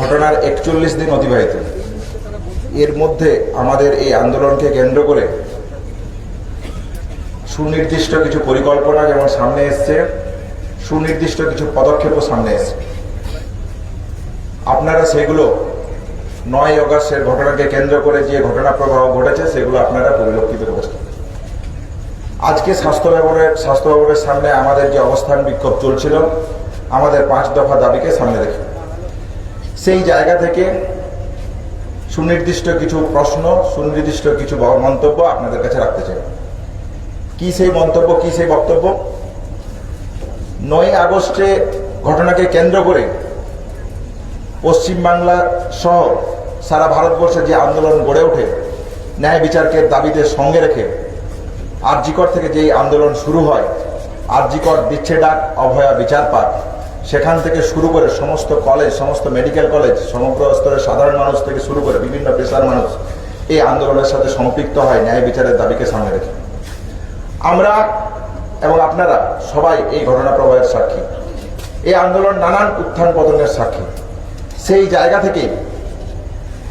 ঘটনার একচল্লিশ দিন অতিবাহিত। এর মধ্যে আমাদের এই আন্দোলনকে কেন্দ্র করে সুনির্দিষ্ট কিছু পরিকল্পনা যেমন সামনে এসছে, সুনির্দিষ্ট কিছু পদক্ষেপও সামনে এসছে। আপনারা সেগুলো নয় অগস্টের ঘটনাকে কেন্দ্র করে যে ঘটনা প্রবাহ ঘটেছে, সেগুলো আপনারা পরিলক্ষিত করেছেন। আজকে স্বাস্থ্য ব্যবহারের স্বাস্থ্য ব্যবহারের সামনে আমাদের যে অবস্থান বিক্ষোভ চলছিল, আমাদের পাঁচ দফা দাবিকে সামনে রেখে। সেই জায়গা থেকে সুনির্দিষ্ট কিছু প্রশ্ন, সুনির্দিষ্ট কিছু মন্তব্য আপনাদের কাছে রাখতে চাই। কি সেই মন্তব্য, কি সেই বক্তব্য? নয় আগস্টে ঘটনাকে কেন্দ্র করে পশ্চিমবাংলা সহ সারা ভারতবর্ষে যে আন্দোলন গড়ে ওঠে, ন্যায় বিচারকে দাবিতে সঙ্গে রেখে আরজিকর থেকে যেই আন্দোলন শুরু হয়, আরজিকর দিচ্ছে ডাক অভয়া বিচার পাক সেখান থেকে শুরু করে সমস্ত কলেজ সমস্ত মেডিকেল কলেজ সমগ্র স্তরের সাধারণ মানুষ থেকে শুরু করে বিভিন্ন পেশার মানুষ এই আন্দোলনের সাথে সম্পৃক্ত হয় ন্যায় বিচারের দাবিকে সামনে রেখে। আমরা এবং আপনারা সবাই এই ঘটনা প্রবাহের সাক্ষী। এই আন্দোলন নানান উত্থান পতনের সাক্ষী। সেই জায়গা থেকে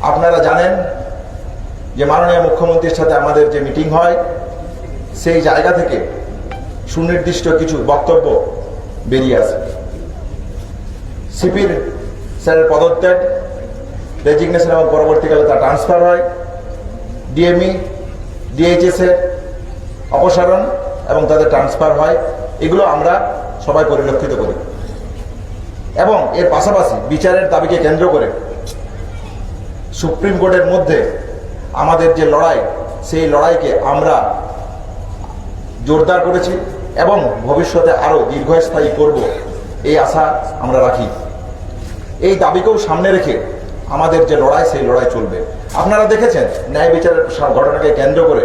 আপনারা জানেন যে মাননীয় মুখ্যমন্ত্রীর সাথে আমাদের যে মিটিং হয়, সেই জায়গা থেকে সুনির্দিষ্ট কিছু বক্তব্য বেরিয়ে আসে। সিপির স্যারের পদত্যাগ রেজিগনেশন এবং পরবর্তীকালে তা ট্রান্সফার হয়। ডিএমই ডিএইচএস এর অপসারণ এবং তাদের ট্রান্সফার হয়। এগুলো আমরা সবাই পরিলক্ষিত করি। এবং এর পাশাপাশি বিচারের দাবিকে কেন্দ্র করে সুপ্রিম কোর্টের মধ্যে আমাদের যে লড়াই, সেই লড়াইকে আমরা জোরদার করেছি এবং ভবিষ্যতে আরও দীর্ঘস্থায়ী করব, এই আশা আমরা রাখি। এই দাবিকেও সামনে রেখে আমাদের যে লড়াই, সেই লড়াই চলবে। আপনারা দেখেছেন, ন্যায় বিচারের ঘটনাকে কেন্দ্র করে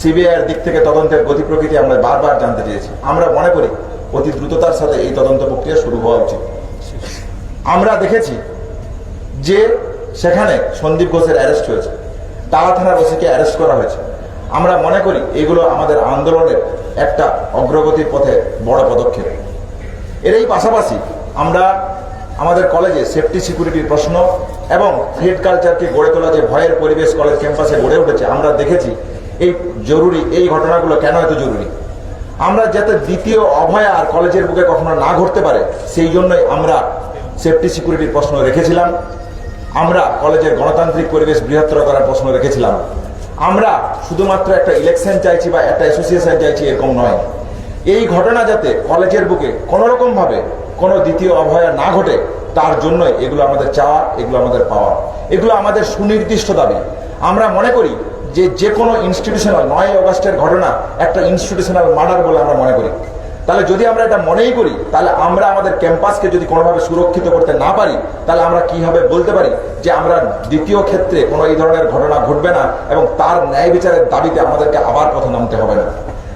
সিবিআইয়ের দিক থেকে তদন্তের গতি প্রকৃতি আমরা বারবার জানতে চেয়েছি। আমরা মনে করি, অতি দ্রুততার সাথে এই তদন্ত প্রক্রিয়া শুরু হওয়া উচিত। আমরা দেখেছি যে সেখানে সন্দীপ ঘোষের অ্যারেস্ট হয়েছে। তারা থানার ওসিকে অ্যারেস্ট করা হয়েছে। আমরা মনে করি, এগুলো আমাদের আন্দোলনের একটা অগ্রগতির পথে বড় পদক্ষেপ। এর এই পাশাপাশি আমরা আমাদের কলেজে সেফটি সিকিউরিটির প্রশ্ন এবং থ্রেড কালচারকে গড়ে তোলা যে ভয়ের পরিবেশ কলেজ ক্যাম্পাসে গড়ে উঠেছে, আমরা দেখেছি এই জরুরি, এই ঘটনাগুলো কেন এত জরুরি? আমরা যাতে দ্বিতীয় অভয় আর কলেজের বুকে কখনো না ঘটতে পারে, সেই জন্যই আমরা সেফটি সিকিউরিটির প্রশ্ন রেখেছিলাম। আমরা কলেজের গণতান্ত্রিক পরিবেশ বৃহত্তর করার প্রশ্ন রেখেছিলাম। আমরা শুধুমাত্র একটা ইলেকশন চাইছি বা একটা অ্যাসোসিয়েশন চাইছি এরকম নয়। এই ঘটনা যাতে কলেজের বুকে কোনো রকম ভাবে কোনো দ্বিতীয় অভয়া না ঘটে, তার জন্যই এগুলো আমাদের চাওয়া, এগুলো আমাদের পাওয়া। এগুলো আমাদের সুনির্দিষ্ট দাবি। আমরা মনে করি যে যে কোনো ইনস্টিটিউশনাল নয় অগস্টের ঘটনা একটা ইনস্টিটিউশনাল মার্ডার বলে আমরা মনে করি। তাহলে যদি আমরা এটা মনেই করি, তাহলে আমরা আমাদের ক্যাম্পাসকে যদি কোনোভাবে সুরক্ষিত করতে না পারি, তাহলে আমরা কীভাবে বলতে পারি যে আমরা দ্বিতীয় ক্ষেত্রে কোনো এই ধরনের ঘটনা ঘটবে না এবং তার ন্যায় বিচারের দাবিতে আমাদেরকে আবার পথে নামতে হবে না?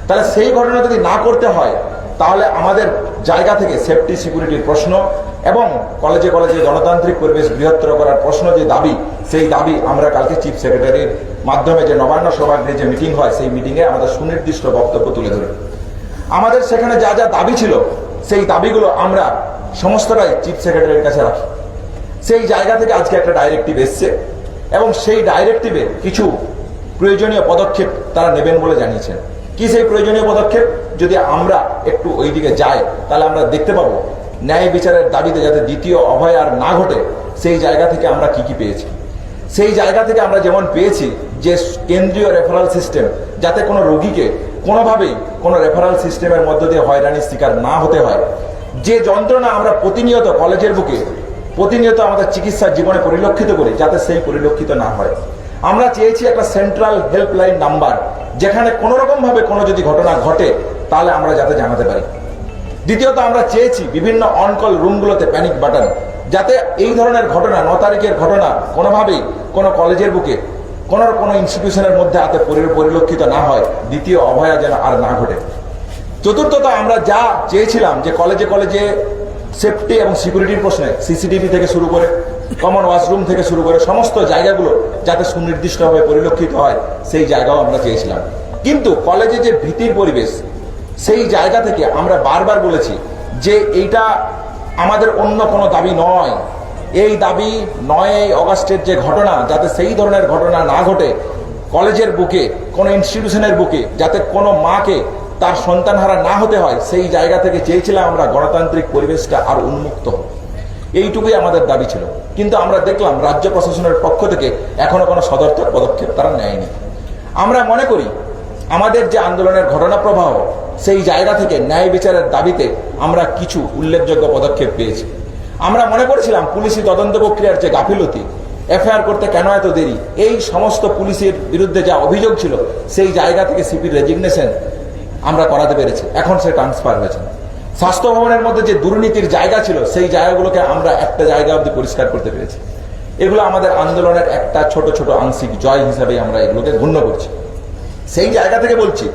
তাহলে সেই ঘটনা যদি না করতে হয় তাহলে আমাদের জায়গা থেকে সেফটি সিকিউরিটির প্রশ্ন এবং কলেজে কলেজে গণতান্ত্রিক পরিবেশ বৃহত্তর করার প্রশ্ন যে দাবি, সেই দাবি আমরা কালকে চিফ সেক্রেটারির মাধ্যমে যে নবান্ন সভাগৃহে যে মিটিং হয়, সেই মিটিংয়ে আমাদের সুনির্দিষ্ট বক্তব্য তুলে ধরি। আমাদের সেখানে যা যা দাবি ছিল, সেই দাবিগুলো আমরা সমস্তটাই চিফ সেক্রেটারির কাছে রাখি। সেই জায়গা থেকে আজকে একটা ডাইরেক্টিভ এসছে এবং সেই ডাইরেক্টিভে কিছু প্রয়োজনীয় পদক্ষেপ তারা নেবেন বলে জানিয়েছেন। কি সেই প্রয়োজনীয় পদক্ষেপ? যদি আমরা একটু ওই দিকে যাই, তাহলে আমরা দেখতে পাবো, ন্যায় বিচারের দাবিতে যাতে দ্বিতীয় অভয় আর না ঘটে, সেই জায়গা থেকে আমরা কি কি পেয়েছি? সেই জায়গা থেকে আমরা যেমন পেয়েছি যে কেন্দ্রীয় রেফারাল সিস্টেম যাতে কোনো রোগীকে কোনোভাবেই কোনো রেফারাল সিস্টেমের মধ্য দিয়ে হয়রানির শিকার না হতে হয়। যে যন্ত্রণা আমরা প্রতিনিয়ত কলেজের বুকে, প্রতিনিয়ত আমাদের চিকিৎসার জীবনে পরিলক্ষিত করি, যাতে সেই পরিলক্ষিত না হয়। আমরা চেয়েছি একটা সেন্ট্রাল হেল্পলাইন নাম্বার যেখানে কোনো রকম ভাবে কোনো যদি ঘটনা ঘটে, তাহলে আমরা যাতে জানাতে পারি। দ্বিতীয়ত, আমরা চেয়েছি বিভিন্ন অনকল রুমগুলোতে প্যানিক বাটন যাতে এই ধরনের ঘটনা, ন তারিখের ঘটনা, কোনোভাবেই কোনো কলেজের বুকে, কোনো কোনো ইনস্টিটিউশনের মধ্যে হাতে পরিলক্ষিত না হয়। দ্বিতীয়, অভয়া যেন আর না ঘটে। চতুর্থত, আমরা যা চেয়েছিলাম যে কলেজে কলেজে সেফটি এবং সিকিউরিটির প্রশ্নে সিসিটিভি থেকে শুরু করে কমন ওয়াশরুম থেকে শুরু করে সমস্ত জায়গাগুলো যাতে সুনির্দিষ্টভাবে পরিলক্ষিত হয়, সেই জায়গাও আমরা চেয়েছিলাম। কিন্তু কলেজে যে ভীতির পরিবেশ, সেই জায়গা থেকে আমরা বারবার বলেছি যে এইটা আমাদের অন্য কোনো দাবি নয়। এই দাবি নয় অগাস্টের যে ঘটনা, যাতে সেই ধরনের ঘটনা না ঘটে, কলেজের বুকে, কোনো ইনস্টিটিউশনের বুকে, যাতে কোনো মাকে তার সন্তান হারা না হতে হয়, সেই জায়গা থেকে চেয়েছিলাম আমরা গণতান্ত্রিক পরিবেশটা আর উন্মুক্ত হোক। এইটুকুই আমাদের দাবি ছিল। কিন্তু আমরা দেখলাম রাজ্য প্রশাসনের পক্ষ থেকে এখনও কোনো সদর্থক পদক্ষেপ তারা নেয়নি। আমরা মনে করি, আমাদের যে আন্দোলনের ঘটনা প্রবাহ, সেই জায়গা থেকে ন্যায় বিচারের দাবিতে আমরা কিছু উল্লেখযোগ্য পদক্ষেপ পেয়েছি। আমরা মনে করেছিলাম পুলিশি তদন্ত প্রক্রিয়ার যে গাফিলতি, এফআইআর করতে কেন এত দেরি, এই সমস্ত পুলিশের বিরুদ্ধে যা অভিযোগ ছিল, সেই জায়গা থেকে সিপির রেজিগনেশন আমরা করাতে পেরেছি। এখন সে ট্রান্সফার হয়েছে। স্বাস্থ্য ভবনের মধ্যে যে দুর্নীতির জায়গা ছিল, সেই জায়গাগুলোকে আমরা একটা জায়গা অবধি পরিষ্কার করতে পেরেছি। এগুলো আমাদের আন্দোলনের একটা ছোট ছোট আংশিক জয় হিসাবে আমরা এগুলোকে গণ্য করছি। সেই জায়গা থেকে বলছি,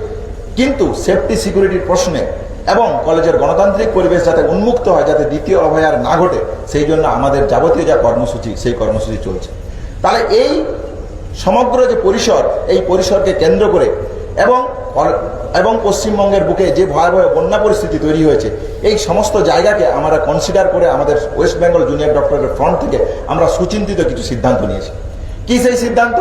কিন্তু সেফটি সিকিউরিটির প্রশ্নে এবং কলেজের গণতান্ত্রিক পরিবেশ যাতে উন্মুক্ত হয়, যাতে দ্বিতীয় অভয়ার না ঘটে, সেই জন্য আমাদের যাবতীয় যা কর্মসূচি, সেই কর্মসূচি চলছে। তাহলে এই সমগ্র যে পরিসর, এই পরিসরকে কেন্দ্র করে এবং এবং পশ্চিমবঙ্গের বুকে যে ভয়াবহ বন্যা পরিস্থিতি তৈরি হয়েছে, এই সমস্ত জায়গাকে আমরা কনসিডার করে আমাদের ওয়েস্ট বেঙ্গল জুনিয়র ডক্টরের ফ্রন্ট থেকে আমরা সুচিন্তিত কিছু সিদ্ধান্ত নিয়েছি। কি সেই সিদ্ধান্ত?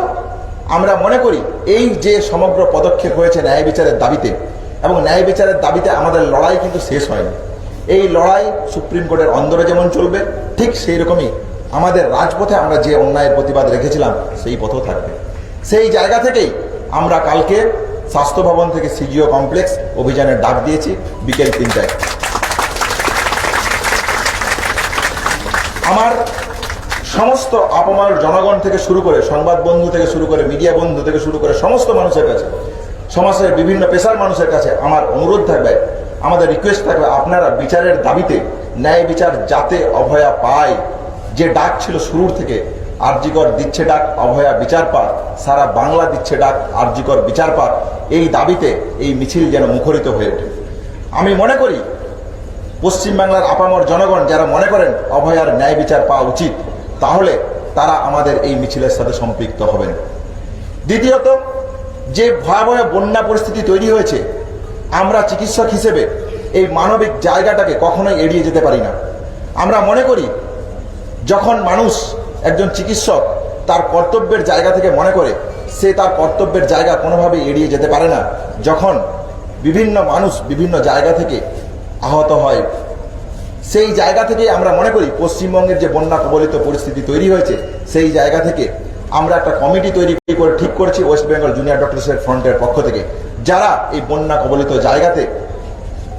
আমরা মনে করি এই যে সমগ্র পদক্ষেপ হয়েছে ন্যায় বিচারের দাবিতে, এবং ন্যায় বিচারের দাবিতে আমাদের লড়াই কিন্তু শেষ হয়নি। এই লড়াই সুপ্রিম কোর্টের অন্দরে যেমন চলবে, ঠিক সেই রকমই আমাদের রাজপথে আমরা যে অন্যায়ের প্রতিবাদ রেখেছিলাম, সেই পথও থাকবে। সেই জায়গা থেকেই আমরা কালকে স্বাস্থ্য ভবন থেকে সিজিও কমপ্লেক্স অভিযানের ডাক দিয়েছি বিকেল তিনটায়। আমার সমস্ত আপামার জনগণ থেকে শুরু করে সংবাদ বন্ধু থেকে শুরু করে মিডিয়া বন্ধু থেকে শুরু করে সমস্ত মানুষের কাছে, সমাজের বিভিন্ন পেশার মানুষের কাছে আমার অনুরোধ থাকবে, আমাদের রিকোয়েস্ট থাকবে আপনারা বিচারের দাবিতে, ন্যায় বিচার যাতে অভয়া পায়, যে ডাক ছিল শুরুর থেকে আরজিকর দিচ্ছে ডাক অভয়া বিচার পাক সারা বাংলা দিচ্ছে ডাক আরজিকর বিচার পাক এই দাবিতে এই মিছিল যেন মুখরিত হয়ে ওঠে। আমি মনে করি পশ্চিমবাংলার আপামর জনগণ যারা মনে করেন অভয়ার ন্যায় বিচার পাওয়া উচিত, তাহলে তারা আমাদের এই মিছিলের সাথে সম্পৃক্ত হবেন। দ্বিতীয়ত, যে ভয়াবহ বন্যা পরিস্থিতি তৈরি হয়েছে, আমরা চিকিৎসক হিসেবে এই মানবিক জায়গাটাকে কখনোই এড়িয়ে যেতে পারি না। আমরা মনে করি, যখন মানুষ একজন চিকিৎসক তার কর্তব্যের জায়গা থেকে মনে করে সে তার কর্তব্যের জায়গা কোনোভাবেই এড়িয়ে যেতে পারে না। যখন বিভিন্ন মানুষ বিভিন্ন জায়গা থেকে আহত হয়, সেই জায়গা থেকে আমরা মনে করি পশ্চিমবঙ্গের যে বন্যা কবলিত পরিস্থিতি তৈরি হয়েছে, সেই জায়গা থেকে আমরা একটা কমিটি তৈরি করে ঠিক করেছি ওয়েস্ট বেঙ্গল জুনিয়র ডক্টরসের ফ্রন্টের পক্ষ থেকে। যারা এই বন্যা কবলিত জায়গাতে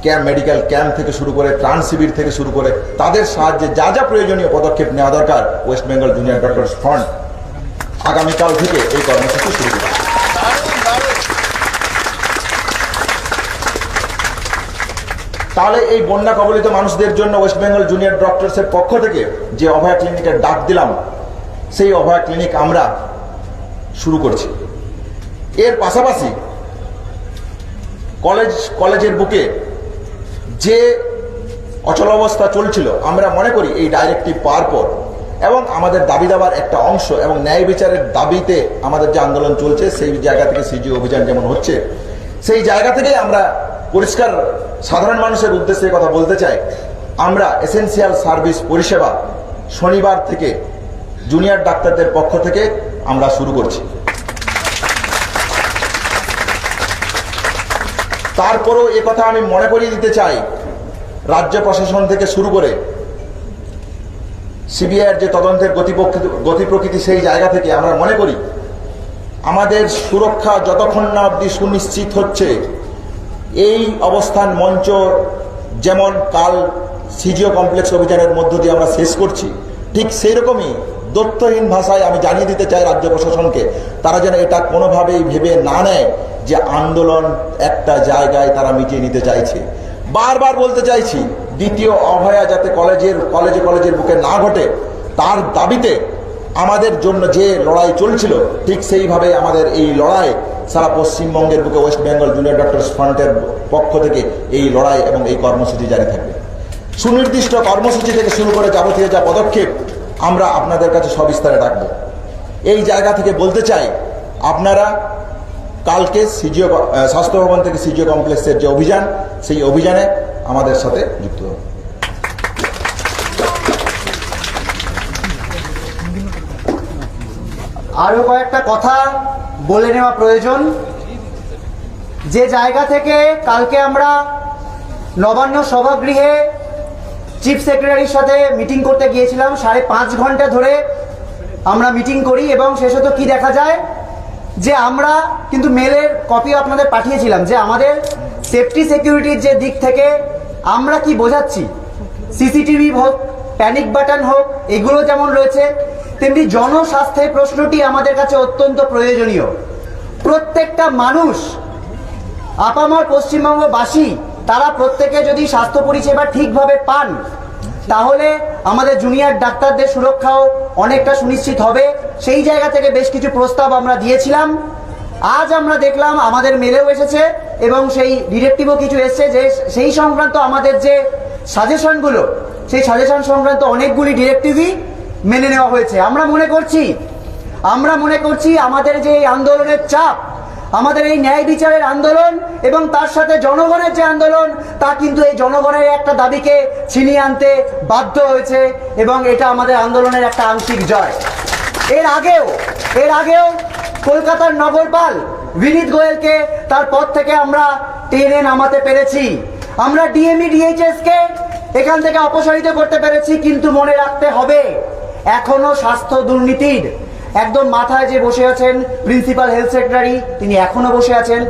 ক্যাম্প, মেডিকেল ক্যাম্প থেকে শুরু করে ত্রাণ শিবির থেকে শুরু করে তাদের সাহায্যে যা যা প্রয়োজনীয় পদক্ষেপ নেওয়া দরকার west Bengal junior doctors front আগামীকাল থেকে এই কর্মসূচি শুরু করবে তাহলে এই বন্যা কবলিত মানুষদের জন্য ওয়েস্ট বেঙ্গল জুনিয়র ডক্টরসের পক্ষ থেকে যে অভয়া ক্লিনিকের ডাক দিলাম, সেই অভয়া ক্লিনিক আমরা শুরু করছি। এর পাশাপাশি কলেজ, কলেজের বুকে যে অচল অবস্থা চলছিল, আমরা মনে করি এই ডাইরেক্টিভ পাওয়ার পর, এবং আমাদের দাবি দাবার একটা অংশ এবং ন্যায় বিচারের দাবিতে আমাদের যে আন্দোলন চলছে, সেই জায়গা থেকে সিজি অভিযান যেমন হচ্ছে, সেই জায়গা থেকেই আমরা পরিষ্কার, সাধারণ মানুষের উদ্দেশ্যে কথা বলতে চাই। আমরা এসেন্সিয়াল সার্ভিস পরিষেবা শনিবার থেকে জুনিয়র ডাক্তারদের পক্ষ থেকে আমরা শুরু করছি। তারপরেও এ কথা আমি মনে করিয়ে দিতে চাই। রাজ্য প্রশাসন থেকে শুরু করে সিবিআইয়ের যে তদন্তের গতি প্রকৃতি সেই জায়গা থেকে আমরা মনে করি, আমাদের সুরক্ষা যতক্ষণ না অবধি সুনিশ্চিত হচ্ছে, এই অবস্থান মঞ্চ যেমন কাল সিজিও কমপ্লেক্স অভিযানের মধ্য দিয়ে আমরা শেষ করছি, ঠিক সেই রকমই দত্তহীন ভাষায় আমি জানিয়ে দিতে চাই রাজ্য প্রশাসনকে, তারা যেন এটা কোনোভাবেই ভেবে না নেয় যে আন্দোলন একটা জায়গায় তারা মিটিয়ে নিতে চাইছে। বারবার বলতে চাইছি, দ্বিতীয় অভয়া যাতে কলেজের, কলেজে কলেজের বুকে না ঘটে, তার দাবিতে আমাদের জন্য যে লড়াই চলছিল, ঠিক সেইভাবে আমাদের এই লড়াই সারা পশ্চিমবঙ্গের বুকে ওয়েস্ট বেঙ্গল জুনিয়র ডক্টরস ফ্রন্টের পক্ষ থেকে এই লড়াই এবং এই কর্মসূচি জারি থাকবে। সুনির্দিষ্ট কর্মসূচি থেকে শুরু করে যাবতীয় যা পদক্ষেপ আমরা আপনাদের কাছে সবিস্তারে রাখব এই জায়গা থেকে বলতে চাই, আপনারা কালকে সিজিও স্বাস্থ্য ভবন থেকে সিজিও কমপ্লেক্সের যে অভিযান, সেই অভিযানে আমাদের সাথে যুক্ত হবে আরও কয়েকটা কথা বলে নেওয়া প্রয়োজন। যে জায়গা থেকে কালকে আমরা নবান্ন সভাগৃহে চিফ সেক্রেটারির সাথে মিটিং করতে গিয়েছিলাম। সাড়ে পাঁচ ঘণ্টা ধরে আমরা মিটিং করি এবং শেষত কি দেখা যায় যে আমরা কিন্তু মেলের কপি আপনাদের পাঠিয়েছিলাম যে আমাদের সেফটি সিকিউরিটির যে দিক থেকে আমরা কি বোঝাচ্ছি। সিসিটিভি হোক প্যানিক বাটন হোক, এগুলো যেমন রয়েছে, তেমনি জনস্বাস্থ্যের প্রশ্নটি আমাদের কাছে অত্যন্ত প্রয়োজনীয়। প্রত্যেকটা মানুষ, আপামর পশ্চিমবঙ্গবাসী তারা প্রত্যেকে যদি স্বাস্থ্য পরিষেবা ঠিকভাবে পান, তাহলে আমাদের জুনিয়র ডাক্তারদের সুরক্ষাও অনেকটা সুনিশ্চিত হবে। সেই জায়গা থেকে বেশ কিছু প্রস্তাব আমরা দিয়েছিলাম। আজ আমরা দেখলাম আমাদের মেলেও এসেছে এবং সেই ডিরেক্টিভও কিছু এসেছে যে সেই সংক্রান্ত আমাদের যে সাজেশনগুলো, সেই সাজেশন সংক্রান্ত অনেকগুলি ডিরেক্টিভই মেনে নেওয়া হয়েছে। আমরা মনে করছি, আমরা মনে করছি আমাদের যে এই আন্দোলনের চাপ আমাদের এই ন্যায় বিচারের আন্দোলন এবং তার সাথে জনগণের যে আন্দোলন, তা কিন্তু এই জনগণের একটা দাবিকে ছিনিয়ে আনতে বাধ্য হয়েছে এবং এটা আমাদের আন্দোলনের একটা আংশিক জয়। এর আগেও এর আগেও কলকাতার নগরপাল বিনীত গোয়েলকে তার পদ থেকে আমরা টেনে নামাতে পেরেছি। আমরা ডিএমই ডিএইচএস কে এখান থেকে অপসারিত করতে পেরেছি, কিন্তু মনে রাখতে হবে, এখনও স্বাস্থ্য দুর্নীতির একদম মাথায় যে বসে আছেন প্রিন্সিপাল হেলথ সেক্রেটারি, তিনি এখনও বসে আছেন।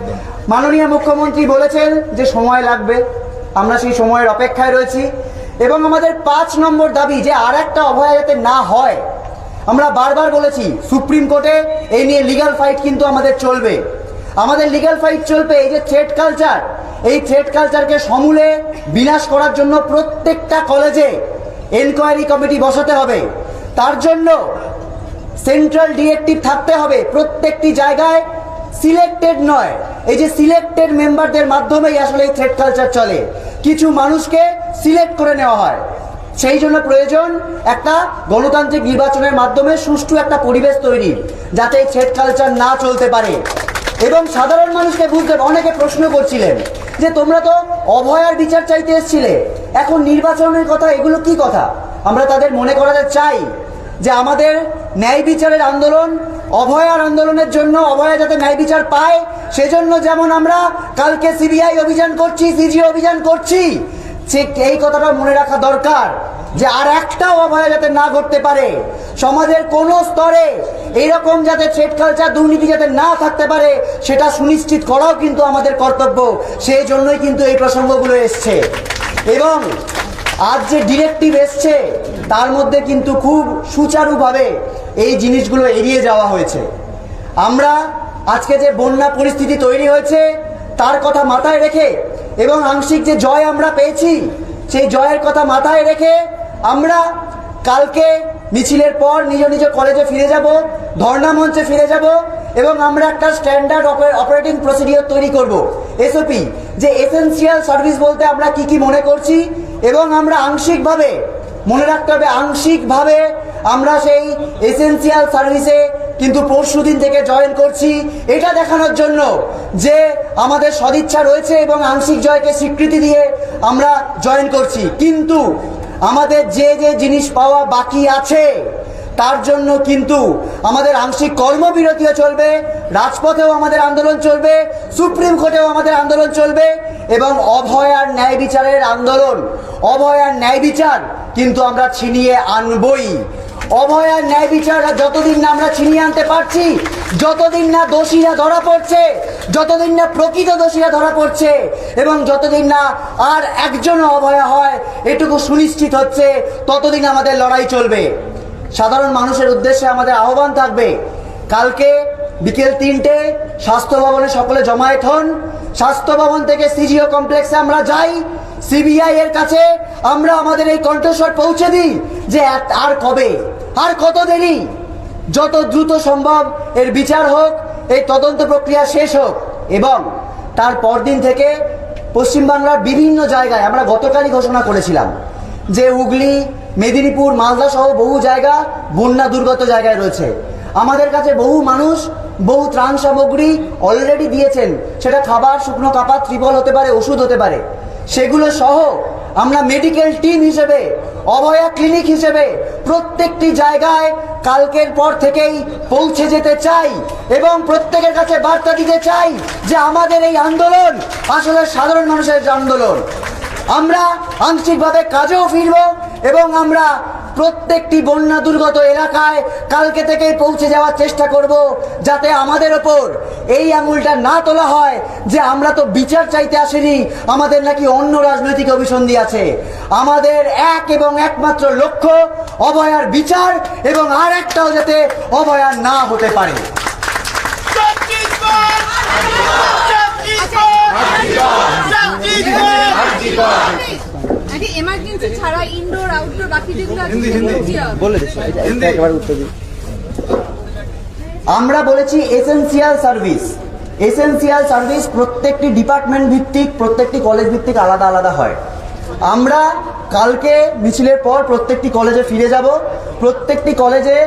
মাননীয় মুখ্যমন্ত্রী বলেছেন যে সময় লাগবে, আমরা সেই সময়ের অপেক্ষায় রয়েছি। এবং আমাদের পাঁচ নম্বর দাবি যে আর একটা অভয়া যাতে না হয়, আমরা বারবার বলেছি, সুপ্রিম কোর্টে এই নিয়ে লিগ্যাল ফাইট কিন্তু আমাদের চলবে। আমাদের লিগ্যাল ফাইট চলবে এই যে থ্রেড কালচার এই থ্রেড কালচারকে সমূলে বিনাশ করার জন্য প্রত্যেকটা কলেজে এনকোয়ারি কমিটি বসাতে হবে। তার জন্য সেন্ট্রাল ডিরেক্টিভ থাকতে হবে। প্রত্যেকটি জায়গায় সিলেক্টেড নয়। এই যে সিলেক্টেড মেম্বারদের মাধ্যমেই আসলে এই থ্রেড কালচার চলে। কিছু মানুষকে সিলেক্ট করে নেওয়া হয়। সেই জন্য প্রয়োজন একটা গণতান্ত্রিক নির্বাচনের মাধ্যমে সুষ্ঠু একটা পরিবেশ তৈরি, যাতে এই থ্রেড কালচার না চলতে পারে। এবং সাধারণ মানুষকে বুঝতে অনেকে প্রশ্ন করছিলেন যে তোমরা তো অভয়ার বিচার চাইতে এসেছিলে। এখন নির্বাচনের কথা, এগুলো কি কথা? আমরা তাদের মনে করাতে চাই। যে আমাদের ন্যায় বিচারের আন্দোলন, অভয়ার আন্দোলনের জন্য অভয়া যাতে ন্যায় বিচার পায়, সেজন্য যেমন আমরা কালকে সিবিআই অভিযান করছি সিজি অভিযান করছি, ঠিক এই কথাটা মনে রাখা দরকার যে আর একটাও অভয়া যাতে না ঘটতে পারে, সমাজের কোনো স্তরে এইরকম যাতে থ্রেড কালচার দুর্নীতি যাতে না থাকতে পারে, সেটা সুনিশ্চিত করাও কিন্তু আমাদের কর্তব্য, সেই জন্যই কিন্তু এই প্রসঙ্গগুলো এসছে। এবং আজ যে ডিরেক্টিভ এসছে, তার মধ্যে কিন্তু খুব সুচারুভাবে এই জিনিসগুলো এড়িয়ে যাওয়া হয়েছে। আমরা আজকে যে বন্যা পরিস্থিতি তৈরি হয়েছে, তার কথা মাথায় রেখে এবং আংশিক যে জয় আমরা পেয়েছি, সেই জয়ের কথা মাথায় রেখে আমরা কালকে মিছিলের পর নিজ নিজ কলেজে ফিরে যাব, ধর্ণা মঞ্চে ফিরে যাব এবং আমরা একটা স্ট্যান্ডার্ড অপারেটিং প্রসিডিওর তৈরি করব। এসওপি যে এসেনশিয়াল সার্ভিস বলতে আমরা কি কি মনে করছি এবং আমরা আংশিকভাবে, মনে রাখতে হবে আংশিকভাবে আমরা সেই এসেন্সিয়াল সার্ভিসে কিন্তু পরশু দিন থেকে জয়েন করছি। এটা দেখানোর জন্য যে আমাদের সদিচ্ছা রয়েছে এবং আংশিক জয়কে স্বীকৃতি দিয়ে আমরা জয়েন করছি। কিন্তু আমাদের যে যে জিনিস পাওয়া বাকি আছে তার জন্য কিন্তু আমাদের আংশিক কর্মবিরতিও চলবে, রাজপথেও আমাদের আন্দোলন চলবে, সুপ্রিম কোর্টেও আমাদের আন্দোলন চলবে, এবং অভয়ার ন্যায় বিচারের আন্দোলন। অভয়ার ন্যায় বিচার কিন্তু আমরা ছিনিয়ে আনবই। অভয়ার ন্যায় বিচার যতদিন না আমরা ছিনিয়ে আনতে পারছি, যতদিন না দোষীরা ধরা পড়ছে, যতদিন না প্রকৃত দোষীরা ধরা পড়ছে, এবং যতদিন না আর একজনও অভয়া হয়, এটুকু সুনিশ্চিত হচ্ছে, ততদিন আমাদের লড়াই চলবে। সাধারণ মানুষের উদ্দেশ্যে আমাদের আহ্বান থাকবে, কালকে বিকেল তিনটে স্বাস্থ্য ভবনে সকলে জমায়েত হন। স্বাস্থ্য ভবন থেকে সিজিও কমপ্লেক্সে আমরা যাই, সিবিআই এর কাছে আমরা আমাদের এই কণ্ঠস্বর পৌঁছে দিই যে আর কবে? আর কত দেরি? যত দ্রুত সম্ভব এর বিচার হোক, এই তদন্ত প্রক্রিয়া শেষ হোক। এবং তার পরদিন থেকে পশ্চিমবাংলার বিভিন্ন জায়গায় আমরা গতকালই ঘোষণা করেছিলাম যে হুগলি মেদিনীপুর, মালদা সহ বহু জায়গা বন্যা দুর্গত জায়গায় রয়েছে। আমাদের কাছে বহু মানুষ, বহু ত্রাণ সামগ্রী অলরেডি দিয়েছেন। সেটা খাবার, শুকনো কাপড় ত্রিপল হতে পারে, ওষুধ হতে পারে। সেগুলো সহ আমরা মেডিকেল টিম হিসেবে, অভয়া ক্লিনিক হিসেবে প্রত্যেকটি জায়গায় কালকের পর থেকেই পৌঁছে যেতে চাই এবং প্রত্যেকের কাছে বার্তা দিতে চাই যে আমাদের এই আন্দোলন আসলে সাধারণ মানুষের আন্দোলন। আমরা আংশিকভাবে কাজেও ফিরব এবং আমরা প্রত্যেকটি বন্যা দুর্গত এলাকায় কালকে থেকেই পৌঁছে যাওয়ার চেষ্টা করব যাতে আমাদের ওপর এই আঙুলটা না তোলা হয় যে আমরা তো বিচার চাইতে আসিনি, আমাদের নাকি অন্য রাজনৈতিক অভিসন্ধি আছে। আমাদের এক এবং একমাত্র লক্ষ্য, অভয়ার বিচার এবং আর একটাও যাতে অভয়ার না হতে পারে। আগে এমার্জেন্সি ছাড়া ইনডোর আউটডোর বাকি যেগুলো আছে আমরা বলেছি এসেন্সিয়াল সার্ভিস এসেন্সিয়াল সার্ভিস প্রত্যেকটি ডিপার্টমেন্ট ভিত্তিক প্রত্যেকটি কলেজ ভিত্তিক আলাদা আলাদা হয়। আমরা কালকে মিছিলের পর প্রত্যেকটি কলেজে ফিরে যাব। প্রত্যেকটি কলেজে